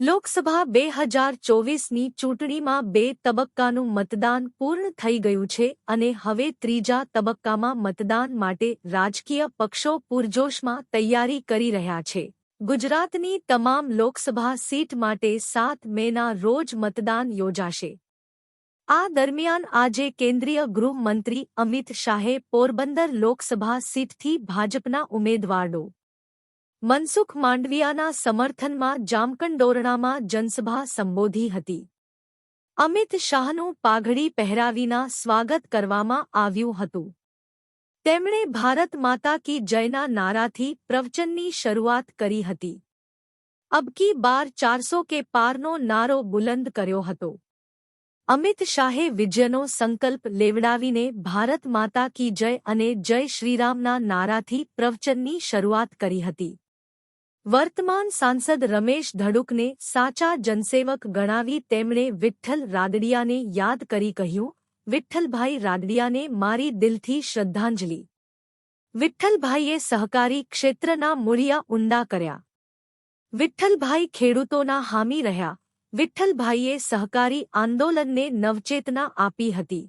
લોકસભા બે હજાર ચોવીસની ચૂંટણીમાં બે તબક્કાનું મતદાન પૂર્ણ થઈ ગયું છે અને હવે ત્રીજા તબક્કામાં મતદાન માટે રાજકીય પક્ષો પૂરજોશમાં તૈયારી કરી રહ્યા છે. ગુજરાતની તમામ લોકસભા સીટ માટે સાત મેના રોજ મતદાન યોજાશે. આ દરમિયાન આજે કેન્દ્રીય ગૃહમંત્રી અમિત શાહે પોરબંદર લોકસભા સીટથી ભાજપના ઉમેદવાર મનસુખ માંડવિયાના સમર્થનમાં જામકંડોરણામાં જનસભા સંબોધી હતી. અમિત શાહનું પાઘડી પહેરાવીના સ્વાગત કરવામાં આવ્યું હતું. તેમણે ભારત માતા કી જયના નારાથી પ્રવચનની શરૂઆત કરી હતી. અબકી બાર ચારસો કે પારનો નારો બુલંદ કર્યો હતો. અમિત શાહે વિજયનો સંકલ્પ લેવડાવીને ભારત માતા કી જય અને જય શ્રીરામના નારાથી પ્રવચનની શરૂઆત કરી હતી. વર્તમાન સાંસદ રમેશ ધડુકને સાચા જનસેવક ગણાવી તેમણે વિઠ્ઠલ રાદડિયાને યાદ કરી કહ્યું, વિઠ્ઠલભાઈ રાદડિયાને મારી દિલથી શ્રદ્ધાંજલિ. વિઠ્ઠલભાઈએ સહકારી ક્ષેત્રના મૂળિયા ઊંડા કર્યા. વિઠ્ઠલભાઈ ખેડૂતોના હામી રહ્યા. વિઠ્ઠલભાઈએ સહકારી આંદોલનને નવચેતના આપી હતી.